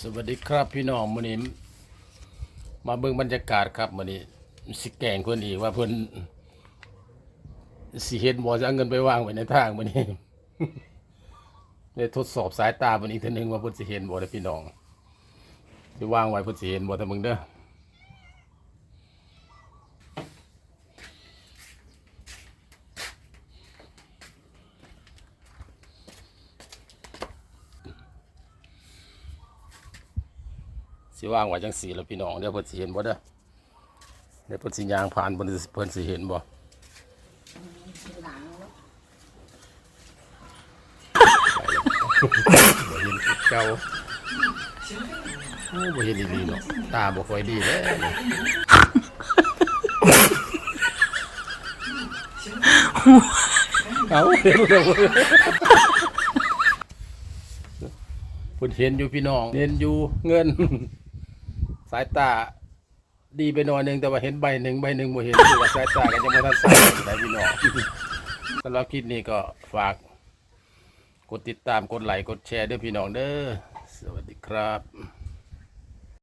สวัสดีครับพี่น้องมื้อนี้มาเบิ่งบรรยากาศครับมื้อนี้สิแกงเพิ่นอีกว่าเพิ่นสิเฮ็ดบ่จะเอาเงินไปวางไว้ในทางมื้อนี้ได้ทดสอบสายตาเพิ่นอีกเทื่อนึงว่าเพิ่นสิเห็นบ่เด้อพี่น้องสิวางไว้เพิ่นสิเห็นบ่แต่มึงเด้อ สิวางไว้จังซี่แล้วพี่น้องเดี๋ยวเพิ่นสิเห็นบ่เด้อเดี๋ยวเพิ่นสิย่างผ่านเพิ่นสิเพิ่นสิเห็นบ่บ่เห็นคือเก่าโอ้บ่เห็นดีๆเนาะตาบ่ค่อยดีเด้เอาเห็นแล้วเว้ยเพิ่นเห็นอยู่พี่น้องเห็นอยู่เงินสายตาดีไปหน่อยหนึงแต่ว่าเห็นใบหนึ่งใบหนึ่งบ่เห็นคือว่าสายตากันยังบ่ทันสายได้พี่น้องสำหรับคลิปนี้ก็ฝาก กดติดตามกดไลค์กดแชร์ด้วยพี่น้องเด้อสวัสดีครับ